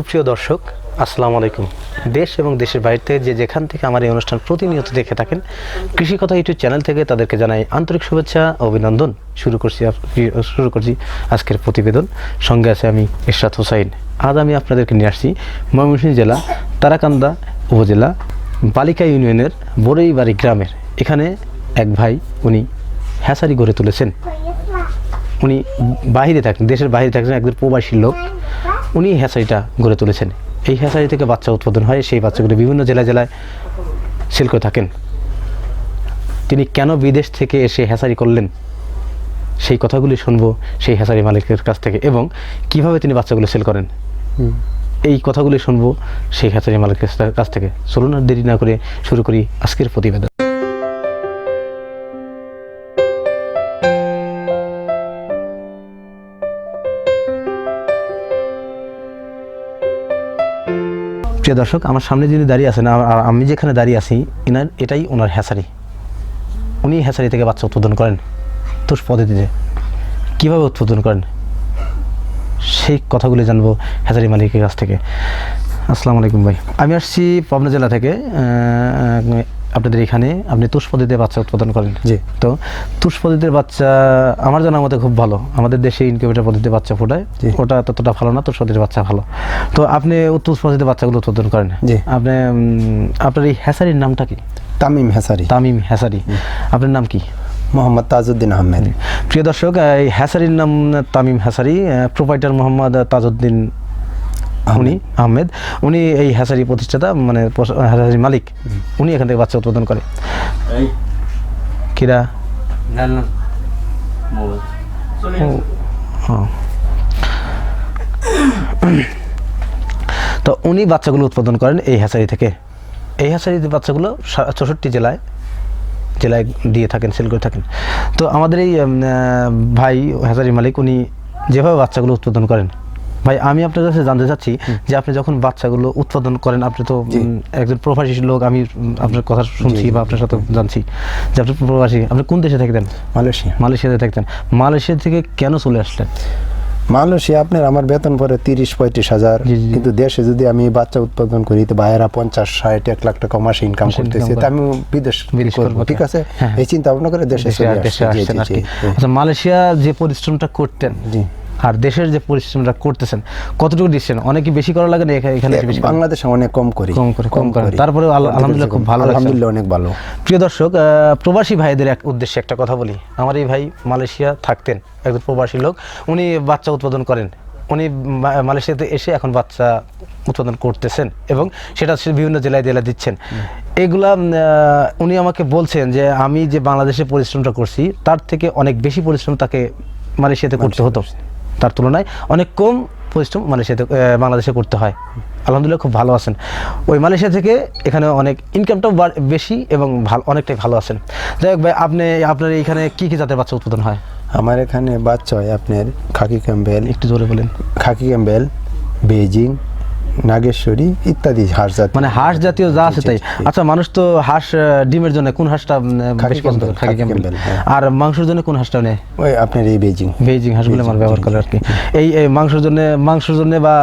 সুপ্রিয় দর্শক, আসসালামু আলাইকুম। দেশ এবং দেশের বাইরে যে যেখান থেকে আমার এই অনুষ্ঠান প্রতিনিয়ত দেখে থাকেন কৃষি কথা ইউটিউব চ্যানেল থেকে তাদেরকে জানাই আন্তরিক শুভেচ্ছা, অভিনন্দন। শুরু করছি শুরু করছি আজকের প্রতিবেদন। সঙ্গে আছে আমি ইশরাত হোসাইন। আজ আমি আপনাদেরকে নিয়ে আসছি ময়মনসিংহ জেলা, তারাকান্দা উপজেলা, বালিকা ইউনিয়নের বড়ইবাড়ি গ্রামের। এখানে এক ভাই, উনি হ্যাসারি গড়ে তুলেছেন। উনি বাইরে থাকেন দেশের বাইরে থাকেন একজন প্রবাসী লোক। উনি এই হ্যাচারিটা গড়ে তুলেছেন। এই হ্যাচারি থেকে বাচ্চা উৎপাদন হয় সেই বাচ্চাগুলো বিভিন্ন জেলায় জেলায় সেল করে থাকেন। তিনি কেন বিদেশ থেকে এসে হ্যাচারি করলেন? সেই কথাগুলি শুনব সেই হ্যাচারি মালিকের কাছ থেকে এবং কীভাবে তিনি বাচ্চাগুলো সেল করেন? এই কথাগুলি শুনব সেই হ্যাচারি মালিকের কাছ থেকে। চলুন আর দেরি না করে শুরু করি আজকের প্রতিবেদন। প্রিয় দর্শক, আমার সামনে যিনি দাঁড়িয়ে আছেন, আর আমি যেখানে দাঁড়িয়ে আছি, ইনার এটাই ওনার হ্যাসারি উনি হ্যাসারি থেকে বাচ্চা উৎপাদন করেন তুষ পদ্ধতিতে। কীভাবে উৎপাদন করেন? সেই কথাগুলি জানব হ্যাঁসারি মালিকের কাছ থেকে। আসসালামু আলাইকুম ভাই। আমি আসছি পাবনা জেলা থেকে আপনাদের এখানে আপনি তুষ পদ্ধতিতে বাচ্চা উৎপাদন করেন। জি। তো তুষ পদ্ধতির বাচ্চা আমার জানা মতে খুব ভালো। আমাদের দেশে ইনকিউবেটার পদ্ধতিতে বাচ্চা ফোটায়। ওটা ততটা ভালো না তুষ পদ্ধতির বাচ্চা ভালো। তো আপনি তুষ পদ্ধতিতে বাচ্চাগুলো উৎপাদন করেন। জি। আপনি আপনার এই হ্যাসারির নামটা কি? তামিম হেসারি তামিম হ্যাসারি। আপনার নাম কি? মোহাম্মদ তাজউদ্দিন আহমেদ। প্রিয় দর্শক এই হ্যাসারির নাম তামিম হ্যাসারি প্রোপাইটার মোহাম্মদ তাজউদ্দিন উনি আহমেদ। উনি এই হ্যাসারি প্রতিষ্ঠাতা মানে হ্যাসারি মালিক। উনি এখান থেকে বাচ্চা উৎপাদন করে। কিরা? তো উনি বাচ্চাগুলো উৎপাদন করেন এই হ্যাচারি থেকে। এই হ্যাচারিতে বাচ্চাগুলো চৌষট্টি জেলায় জেলায় দিয়ে থাকেন সেল করে থাকেন। তো আমাদের এই ভাই হ্যাচারি মালিক উনি যেভাবে বাচ্চাগুলো উৎপাদন করেন ভাই আমি আপনার কাছে জানতে চাচ্ছি যে আপনি যখন বাচ্চাগুলো উৎপাদন করেন আপনি তো একজন প্রবাসী লোক আমি আপনার কথা শুনছি বা আপনার সাথে জানছি যে আপনি প্রবাসী। আপনি কোন দেশে থাকতেন? মালয়েশিয়া। মালয়েশিয়াতে থাকতেন। মালয়েশিয়া থেকে কেন চলে আসলেন? মালয়েশিয়া আপনার আমার বেতন পরে তিরিশ পঁয়ত্রিশ হাজার। কিন্তু দেশে যদি আমি বাচ্চা উৎপাদন করি তো বাইরা পঞ্চাশ ষাট এক লাখ টাকা মাসে ইনকাম করতেছি। তা আমি বিদেশ করব ঠিক আছে? হ্যাঁ। এই চিন্তা ভাবনা করে দেশে। আচ্ছা মালয়েশিয়া যে পরিশ্রমটা করতেন জি। আর দেশের যে পরিশ্রমটা করতেছেন কতটুকু দিচ্ছেন? অনেক বেশি করা লাগে না এখা- এখানে বাংলাদেশে অনেক কম করি কম করে- কম। করি। তারপরেও আল- আলহামদুলিল্লাহ খুব ভালো আলহামদুলিল্লাহ অনেক ভালো। প্রিয় দর্শক প্রবাসী ভাইদের এক উদ্দেশ্যে একটা কথা বলি। আমার এই ভাই মালয়েশিয়া থাকতেন একজন প্রবাসী লোক। উনি বাচ্চা উৎপাদন করেন। উনি মালয়েশিয়াতে এসে এখন বাচ্চা উৎপাদন করতেছেন এবং সেটা বিভিন্ন জেলায় জেলায় দিচ্ছেন। এগুলা উনি আমাকে বলছেন যে আমি যে বাংলাদেশে পরিশ্রমটা করছি তার থেকে অনেক বেশি পরিশ্রম তাকে মালয়েশিয়াতে করতে হতো। তার তুলনায় অনেক কম পরিশ্রম মালয়েশিয়াতে বাংলাদেশে করতে হয়। আলহামদুলিল্লাহ খুব ভালো আছেন। ওই মালয়েশিয়া থেকে এখানে অনেক ইনকামটাও বেশি এবং ভালো অনেকটাই ভালো আছেন। যাই হোক ভাই আপনি আপনার এখানে কী কী জাতের বাচ্চা উৎপাদন হয়? আমার এখানে বাচ্চা হয় আপনার খাকি ক্যাম্বেল একটু জোরে বলেন। খাকি ক্যাম্বেল বেজিং নাগেশ্বরী ইত্যাদি হাঁস জাতীয়। মানে হাঁস জাতীয় যা আছে তাই। আচ্ছা মানুষ তো হাঁস ডিমের জন্য কোন হাঁসটা বেশি পছন্দ খাকি ক্যাম্বেল, হ্যাঁ। আর মাংসের জন্য কোন হাঁসটা নেয়? ওই আপনার এই বেজিং। বেজিং হাঁসগুলো আমার ব্যবহার করে আর কি। এই এই মাংসের জন্য মাংসের জন্য বা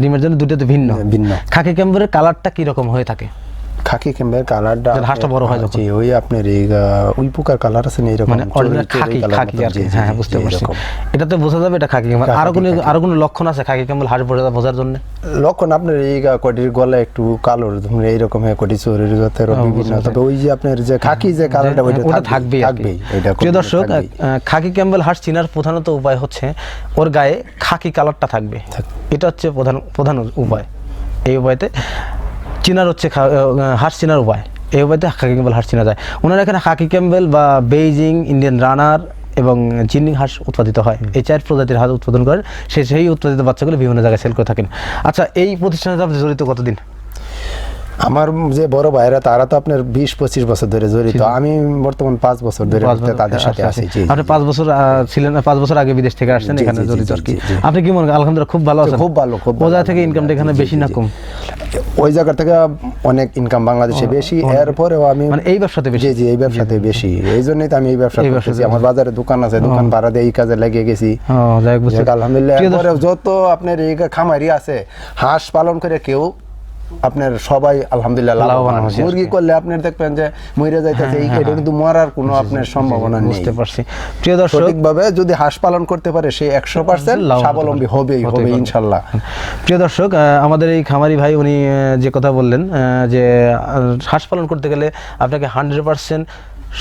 ডিমের জন্য দুটো তো ভিন্ন। ভিন্ন। খাকি ক্যাম্পবেলের কালারটা কি রকম হয়ে থাকে? খাকি ক্যাম্বেল কালারটা হাঁসটা বড় হয় যখন। জি ওই আপনার এই উই পোকার কালার আছে না এরকম মানে অরিজিনাল খাকি খাকি আর হ্যাঁ হ্যাঁ, বুঝতে পারছি। এটাতে বোঝা যাবে এটা খাকি ক্যাম্বেল আরও কোনো আরও কোনো লক্ষণ আছে খাকি ক্যাম্বেল হাঁস বোঝা বোঝার জন্য? লক্ষণ আপনার এই কটির গলা একটু কালোর ধরুন এইরকম হ্যাঁ কটি চোরের জাতের বিভিন্ন তবে ওই যে আপনার যে খাকি যে কালারটা ওইটা থাকবেই থাকবেই এটা প্রিয় দর্শক খাকি ক্যাম্বেল হাঁস চিনার প্রধানত উপায় হচ্ছে ওর গায়ে খাকি কালারটা থাকবে। থাকবে। এটা হচ্ছে প্রধান প্রধান উপায়। এই উপায়তে চিনার হচ্ছে হাঁস চিনার উপায়। এই উপায়তে খাকি ক্যাম্বেল হাঁস চিনা যায়। ওনারা এখানে খাকি ক্যাম্বেল বা বেইজিং ইন্ডিয়ান রানার এবং চিনি হাঁস উৎপাদিত হয়। এই চার প্রজাতির হাঁস উৎপাদন করেন সে সেই উৎপাদিত বাচ্চাগুলো বিভিন্ন জায়গায় সেল করে থাকেন। আচ্ছা এই প্রতিষ্ঠানের সাথে জড়িত কতদিন? আমার যে বড় ভাইরা তারা তো আপনার বিশ পঁচিশ বছর ধরে জড়িত। আমি বর্তমান পাঁচ বছর ধরে তাদের সাথে আচ্ছা, আছি। আপনি পাঁচ বছর ছিলেন পাঁচ বছর আগে বিদেশ থেকে আসছেন এখানে জড়িত আর কি। আপনি কি মনে করেন আলহামদুলিল্লাহ খুব ভালো আছেন? খুব ভালো, খুব ওজা থেকে। ইনকামটা এখানে বেশি না কম ওই জায়গা থেকে অনেক ইনকাম বাংলাদেশে বেশি। এরপরেও আমি মানে এই ব্যবসাতে বেশি? জি এই ব্যবসাতে বেশি। এই জন্যই তো আমি এই ব্যবসা করতেছি। আমার বাজারে দোকান আছে দোকান ভাড়া দিয়ে এই কাজে লেগে গেছি। আলহামদুলিল্লাহ। যত আপনার এই খামারি আছে হাঁস পালন করে কেউ আপনার সবাই আলহামদুলিল্লাহ লাভবান লাভবান হচ্ছে মুরগি করলে আপনি দেখবেন যে মরে যাইতেছে এই এটা কিন্তু মরার কোনো আপনার সম্ভাবনা নেই। বুঝতে পারছি। প্রিয় দর্শক সঠিকভাবে যদি হাঁস পালন করতে পারে সে একশো পার্সেন্ট লাভবান হতে স্বাবলম্বী হবেই হবে পারবে। ইনশাল্লাহ। প্রিয় দর্শক আমাদের এই খামারি ভাই উনি যে কথা বললেন যে হাঁস পালন করতে গেলে আপনাকে হান্ড্রেড পার্সেন্ট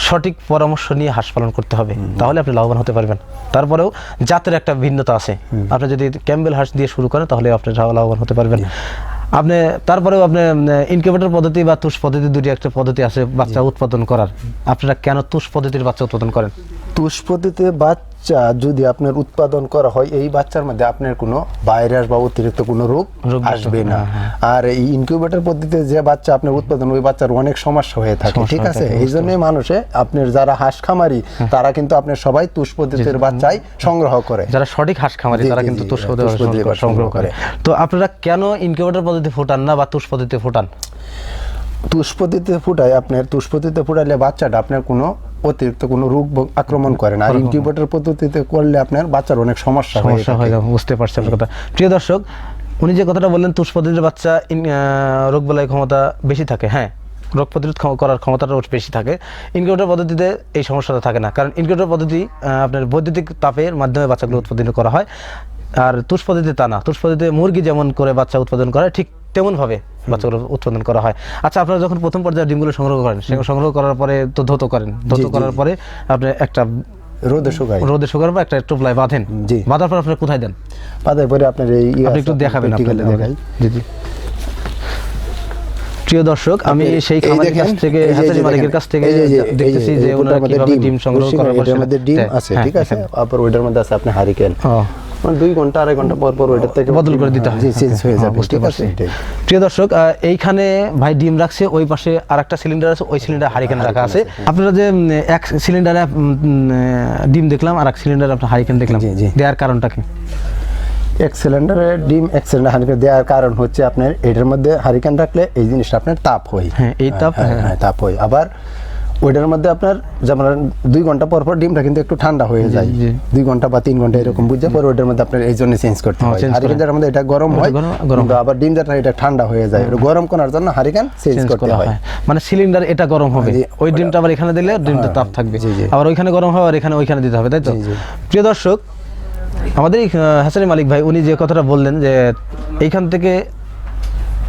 সঠিক পরামর্শ নিয়ে হাঁস পালন করতে হবে। তাহলে আপনি লাভবান হতে পারবেন। তারপরেও জাতের একটা ভিন্নতা আছে। আপনি যদি ক্যাম্বেল হাঁস দিয়ে শুরু করেন তাহলে আপনি লাভবান হতে পারবেন। আপনি তারপরেও আপনি ইনকিউবেটর পদ্ধতি বা তুষ পদ্ধতি দুটি একটা পদ্ধতি আছে বাচ্চা উৎপাদন করার। আপনারা কেন তুষ পদ্ধতির বাচ্চা উৎপাদন করেন? তুষ পদ্ধতিতে বাচ্চা যদি আপনার উৎপাদন করা হয় এই বাচ্চার মধ্যে আপনার কোনো ভাইরাস বা অতিরিক্ত কোনো রোগ আসবে না। আর এই ইনকিউবেটর পদ্ধতিতে যে বাচ্চা আপনার উৎপাদন ওই বাচ্চার অনেক সমস্যা হয়ে থাকে ঠিক আছে? এই জন্যই মানুষে আপনার যারা হাঁস খামারি তারা কিন্তু আপনার সবাই তুষ পদ্ধতির বাচ্চাই সংগ্রহ করে। যারা সঠিক হাঁস খামারি তারা কিন্তু তুষ পদ্ধতি সংগ্রহ করে। তো আপনারা কেন ইনকিউবেটর পদ্ধতি ফুটান না বা তুষ পদ্ধতি ফুটান? তুষ পদ্ধতিতে ফুটায় আপনার তুষ পদ্ধতিতে ফুটাইলে বাচ্চাটা আপনার কোনো অতিরিক্ত কোনো রোগ আক্রমণ করে না। আর ইনকিউবেটর পদ্ধতিতে করলে আপনার বাচ্চার অনেক সমস্যা সমস্যা হয়ে যাবে বুঝতে পারছেন কথা। প্রিয় দর্শক উনি যে কথাটা বললেন তুষ পদ্ধতির বাচ্চা রোগ বলাই ক্ষমতা বেশি থাকে। হ্যাঁ রোগ প্রতিরোধ করার ক্ষমতাটা বেশি থাকে। ইনকিউবেটর পদ্ধতিতে এই সমস্যাটা থাকে না। কারণ ইনকিউবেটর পদ্ধতি আপনার বৈদ্যুতিক তাপের মাধ্যমে বাচ্চাগুলো উৎপাদন করা হয়। আর তুষ পদ্ধতিতে তা না। তুষ পদ্ধতিতে মুরগি যেমন করে বাচ্চা উৎপাদন করে ঠিক তেমন ভাবে বাচ্চাগুলো উৎপাদন করা হয়। আচ্ছা আপনারা যখন প্রথম পর্যায়ে ডিমগুলো সংগ্রহ করেন সেগুলো সংগ্রহ করার পরে তো ধৌত করেন। ধৌত করার পরে আপনি একটা রোদে শুকায়। রোদে শুকার পর একটা টোপলায় বাঁধেন। জি। বাঁধার পর আপনি কোথায় দেন? পাতায় পরে আপনার এই আপনি একটু দেখাবেন দেখাই। জি জি। প্রিয় দর্শক আমি সেই খামারের কাছ থেকে মালিকের কাছ থেকে দেখতেছি যে ওনারা কীভাবে ডিম সংগ্রহ? করার পর ডিম আছে হ্যাঁ, ঠিক আছে তারপর ওইটার মধ্যে আছে আপনি হারিকেন। মানে দুই ঘণ্টা আড়াই ঘণ্টা পর পর ওইটার থেকে বদল করে দিতে হয়। চেঞ্জ হয়ে হ্যাঁ, যাবে বুঝতে পারছি। প্রিয় দর্শক এইখানে ভাই ডিম রাখছে ওই পাশে আর একটা সিলিন্ডার আছে ওই সিলিন্ডার হারিকেন রাখা আছে। আপনারা যে এক সিলিন্ডারে ডিম দেখলাম আর এক সিলিন্ডারে আপনার হারিকেন দেখলাম। দেওয়ার কারণটা কি? এক সিলিন্ডারে ডিম এক সিলিন্ডার হারিকেন দেওয়ার কারণ হচ্ছে আপনার এটার মধ্যে হারিকেন রাখলে এই জিনিসটা আপনার তাপ হয়। হ্যাঁ, এই তাপ, হ্যাঁ, হ্যাঁ। হ্যাঁ তাপ হয়। আবার ওইটার মধ্যে আপনার যেমন দুই ঘণ্টা পর পর ডিমটা কিন্তু একটু ঠান্ডা হয়ে যায়। দুই ঘণ্টা বা তিন ঘণ্টা এরকম বুঝে পরে ওইটার মধ্যে আপনার এই জন্য চেঞ্জ করতে হ্যাঁ, হয় হারিকেন। যেটার মধ্যে এটা গরম হয় গরম- আবার ডিম যেটা এটা ঠান্ডা হয়ে যায়। গরম করার জন্য হারিকেন চেঞ্জ করতে করা হয়। হয়। মানে সিলিন্ডার এটা গরম হবে। ওই ডিমটা আবার এখানে দিলে ডিমটা তাপ থাকবে। আবার ওইখানে গরম হবে আর এখানে ওইখানে দিতে হবে তাই তো। প্রিয় দর্শক আমাদের হাসানি মালিক ভাই উনি যে কথাটা বললেন যে এইখান থেকে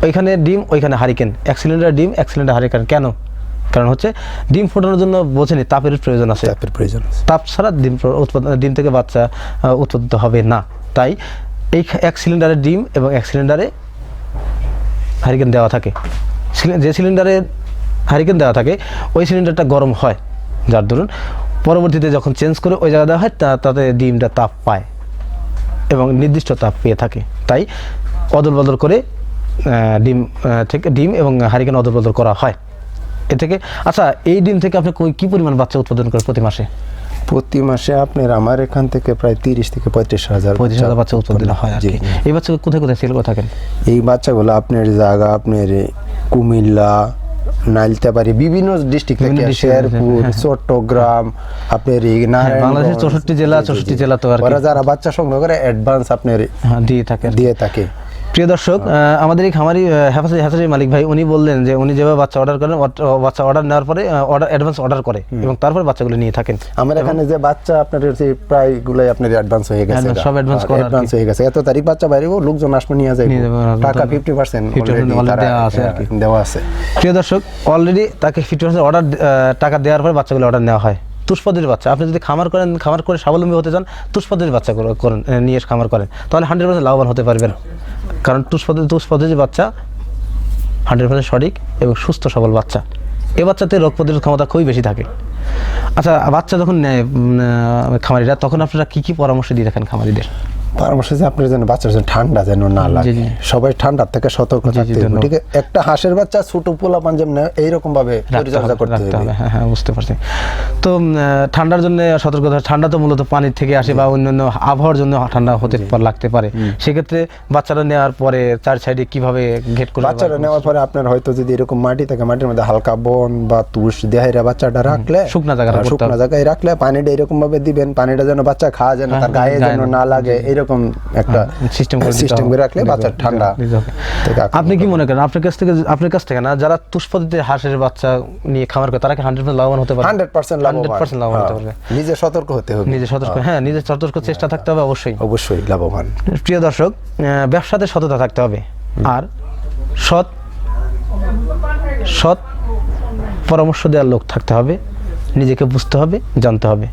ওইখানে ডিম ওইখানে হারিকেন। এক সিলিন্ডার ডিম এক সিলিন্ডার হারিকেন। কেন? কারণ হচ্ছে ডিম ফোটানোর জন্য বোঝেনি তাপের প্রয়োজন আছে। তাপের প্রয়োজন আছে। তাপ ছাড়া ডিম উৎপাদন ডিম থেকে বাচ্চা উৎপাদিত হবে না। তাই এই এক সিলিন্ডারে ডিম এবং এক সিলিন্ডারে হারিকেন দেওয়া থাকে। যে সিলিন্ডারে হারিকেন দেওয়া থাকে ওই সিলিন্ডারটা গরম হয়। যার ধরুন পরবর্তীতে যখন চেঞ্জ করে ওই জায়গা দেওয়া হয় তা তাতে ডিমটা তাপ পায় এবং নির্দিষ্ট তাপ পেয়ে থাকে। তাই অদল বদল করে ডিম থেকে ডিম এবং হারিকেন অদল বদল করা হয়। এ থেকে আচ্ছা এই ডিম থেকে আপনি কি পরিমাণ বাচ্চা উৎপাদন করেন প্রতি মাসে? প্রতি মাসে আপনার আমার এখান থেকে প্রায় তিরিশ থেকে পঁয়ত্রিশ হাজার পঁয়ত্রিশ হাজার বাচ্চা উৎপাদন হয় আর। এই বাচ্চা কোথায় কোথায় সেল করে থাকেন? এই বাচ্চাগুলো আপনার জায়গা আপনার কুমিল্লা নাইলতাবাড়ি বিভিন্ন ডিস্ট্রিক্ট থেকে শেরপুর হ্যাঁ। চট্টগ্রাম আপনার এই নারায়ণগঞ্জ, বাংলাদেশের 64 জেলা, 64 জেলা তো আর যারা বাচ্চা সংগ্রহ করে অ্যাডভান্স আপনার হ্যাঁ দিয়ে থাকে দিয়ে থাকে। প্রিয় দর্শক আহ, আমাদের এই খামারি হ্যাফাসারি হ্যাফাসারি মালিক ভাই উনি বললেন যে উনি যেভাবে বাচ্চা অর্ডার করেন বাচ্চা অর্ডার নেওয়ার পরে অর্ডার অ্যাডভান্স অর্ডার করে এবং তারপরে বাচ্চাগুলো নিয়ে থাকেন। আমার এখানে যে বাচ্চা আপনার হচ্ছে প্রায় গুলাই আপনার অ্যাডভান্স হয়ে গেছে সব advance করা অ্যাডভান্স হয়ে গেছে। এত তারিখ বাচ্চা বাইরে লোকজন আসবে নিয়ে যাবে, টাকা ফিফটি পার্সেন্ট 50% already দেওয়া আছে আর কি। দেওয়া আছে। প্রিয় দর্শক অলরেডি তাকে ফিফটি পার্সেন্ট অর্ডার টাকা দেওয়ার পরে বাচ্চাগুলো অর্ডার নেওয়া হয়। তুষপদের বাচ্চা। আপনি যদি খামার করেন, খামার করে স্বাবলম্বী হতে চান, তুষপদের বাচ্চা করে- করেন নিয়ে খামার করেন। তাহলে হান্ড্রেড পার্সেন্ট লাভবান হতে পারবেন। কারণ তুষপদের তুষপদের বাচ্চা হান্ড্রেড পার্সেন্ট সঠিক এবং সুস্থ সবল বাচ্চা। এ বাচ্চাতে রোগ প্রতিরোধ ক্ষমতা খুবই বেশি থাকে। আচ্ছা বাচ্চা যখন নেয় খামারিরা, তখন আপনারা কী কী পরামর্শ দিয়ে রাখেন খামারিদের? পরামর্শ যে আপনার জন্য বাচ্চার জন্য ঠান্ডা যেন না লাগে। সবাই ঠান্ডার থেকে সতর্ক থাকতে হবে ঠিক আছে? একটা হাঁসের বাচ্চা ছোট পোলা পাঞ্জাব না এইরকম ভাবে পরিচর্যা করতে হবে। হ্যাঁ হ্যাঁ বুঝতে পারছি। তো ঠান্ডার জন্য সতর্কতা ঠান্ডা তো মূলত পানির থেকে আসে বা অন্যান্য আবহাওয়ার জন্য ঠান্ডা হতে লাগতে পারে। সেক্ষেত্রে বাচ্চারা নেওয়ার পরে চার সাইডে কীভাবে ঘেট করে বাচ্চাটা নেওয়ার পরে আপনার হয়তো যদি এরকম মাটি থাকে মাটির মধ্যে হালকা বন বা তুষ দেহাইরা বাচ্চাটা রাখলে শুকনা জায়গায় হ্যাঁ, শুকনা জায়গায় রাখলে পানিটা এরকম ভাবে দিবেন পানিটা যেন বাচ্চা খাওয়া যেন তার হ্যাঁ, গায়ে গায়ে যেন না- না লাগে। এরকম একটা সিস্টেম করে সিস্টেম করে রাখলে হবে, ঠান্ডা আপনি কি মনে করেন আপনার কাছ থেকে আপনার কাছ থেকে না যারা তুষ্পদিতে হাঁসের বাচ্চা নিয়ে খামার করে তারা কি হান্ড্রেড পার্সেন্ট লাভবান হতে পারে? হান্ড্রেড পার্সেন্ট হান্ড্রেড পার্সেন্ট লাভবান হতে পারবে। নিজে সতর্ক হতে হবে। নিজে সতর্ক হ্যাঁ। নিজে সতর্ক চেষ্টা থাকতে হবে অবশ্যই। অবশ্যই লাভবান। প্রিয় দর্শক ব্যবসাতে সততা থাকতে হবে। আর সৎ সৎ পরামর্শ দেওয়ার লোক থাকতে হবে। নিজেকে বুঝতে হবে জানতে হবে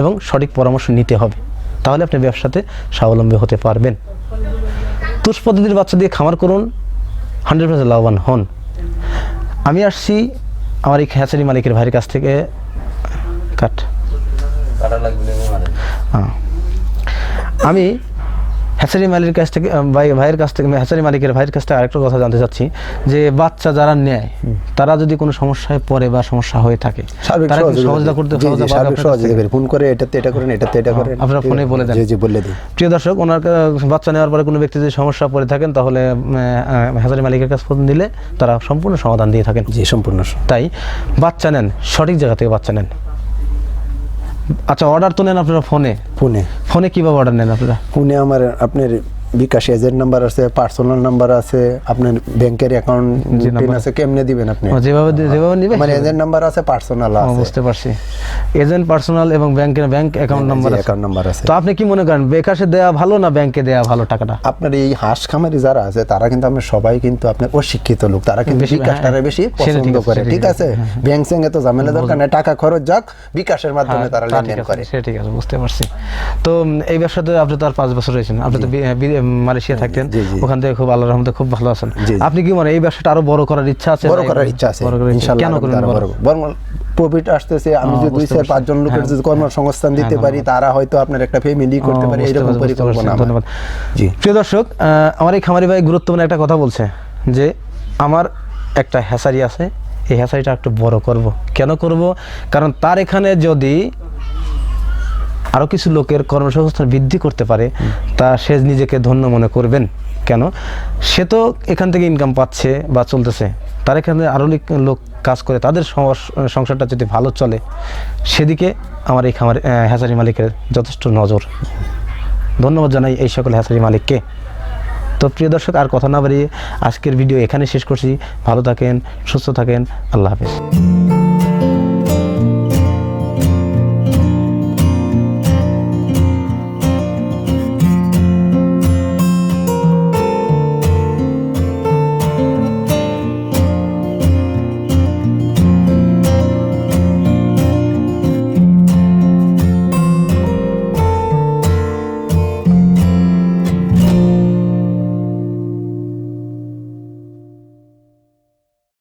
এবং সঠিক পরামর্শ নিতে হবে। তাহলে আপনি ব্যবসাতে স্বাবলম্বী হতে পারবেন। তুষ পদ্ধতির বাচ্চা দিয়ে খামার করুন হান্ড্রেড পার্সেন্ট লাভবান হন। আমি আসছি আমার এই হ্যাচারি মালিকের ভাইয়ের কাছ থেকে। কাট। হ্যাঁ। আমি হ্যাচারি মালিকের কাছ থেকে ভাই ভাইয়ের কাছ থেকে হ্যাচারি মালিকের ভাইয়ের কাছ থেকে আরেকটা কথা জানতে চাচ্ছি যে বাচ্চা যারা নেয় তারা যদি কোনো সমস্যায় পড়ে বা সমস্যা হয়ে থাকে তারা সহযোগিতা করতে সহযোগিতা। ফোন করে এটাতে এটা করেন এটাতে এটা করেন। আপনারা ফোনে? বলে দেন। জি বলে দিই প্রিয় দর্শক ওনার বাচ্চা নেওয়ার পরে কোনো ব্যক্তি যদি সমস্যা পড়ে থাকেন তাহলে হ্যাচারি মালিকের কাছে ফোন দিলে তারা সম্পূর্ণ সমাধান দিয়ে থাকেন। জি সম্পূর্ণ। তাই বাচ্চা নেন সঠিক জায়গা থেকে বাচ্চা নেন। আচ্ছা অর্ডার তো নেন আপনারা ফোনে। ফোনে। ফোনে কীভাবে অর্ডার নেন আপনারা? ফোনে আমার আপনার বিকাশ এজেন্ট নাম্বার আছে পার্সোনাল নাম্বার আছে আপনার ব্যাংকের অ্যাকাউন্ট আছে কেমনে দিবেন আপনি? ও, যেভাবে যেভাবে নিবে আমার এজেন্ট নাম্বার আছে পার্সোনাল আছে। বুঝতে পারছি। এজেন্ট পার্সোনাল এবং ব্যাংকের ব্যাংক অ্যাকাউন্ট নাম্বার আছে অ্যাকাউন্ট নাম্বার আছে। তো আপনি কি মনে করেন বেকাশে দেওয়া ভালো না ব্যাংকে দেওয়া ভালো টাকাটা? আপনার এই হাঁস খামারি যারা আছে তারা কিন্তু আমরা সবাই কিন্তু আপনার অশিক্ষিত লোক। তারা কিন্তু বেশি- বিকাশটারে হ্যাঁ, বেশি পছন্দ করে। ঠিক আছে? ব্যাংক স্যাঙ্গে তো ঝামেলা দরকার নেই টাকা খরচ যাক বিকাশের মাধ্যমে তারা লেনদেন করে। সেটা ঠিক আছে বুঝতে পারছি। তো এই ব্যবসাতে আপনি তো আর পাঁচ বছর রয়েছেন। আপনি তো মালয়েশিয়া থাকতেন। ওখান থেকে খুব আল্লাহর রহমতে খুব ভালো আছেন। আপনি কি মনে এই ব্যবসাটা আরও বড় করার ইচ্ছা আছে বড় করার ইচ্ছা আছে ইনশাআল্লাহ কেন করেন বড়? প্রফিট আসতেছে আমি যদি দুই চার পাঁচজন লোকের হ্যাঁ। যদি কর্মসংস্থান দিতে হ্যাঁ, পারি তারা হয়তো আপনার একটা ফ্যামিলি করতে পারে এরকম পরিকল্পনা। ধন্যবাদ জি প্রিয় দর্শক আমার এই খামারি ভাই গুরুত্বপূর্ণ একটা কথা বলছে যে আমার একটা হ্যাসারি আছে এই হ্যাসারিটা একটু বড় করব কেন করব কারণ তার এখানে যদি আরও কিছু লোকের কর্মসংস্থান বৃদ্ধি করতে পারে, তা সে নিজেকে ধন্য মনে করবেন। কেন? সে তো এখান থেকে ইনকাম পাচ্ছে বা চলতেছে, তার এখানে আরও লোক কাজ করে, তাদের সংসারটা যদি ভালো চলে, সেদিকে আমার এই খামার হ্যাসারি মালিকের যথেষ্ট নজর। ধন্যবাদ জানাই এই সকল হ্যাসারি মালিককে। তো প্রিয় দর্শক, আর কথা না বাড়িয়ে আজকের ভিডিও এখানে শেষ করছি। ভালো থাকেন, সুস্থ থাকেন, আল্লাহ হাফেজ।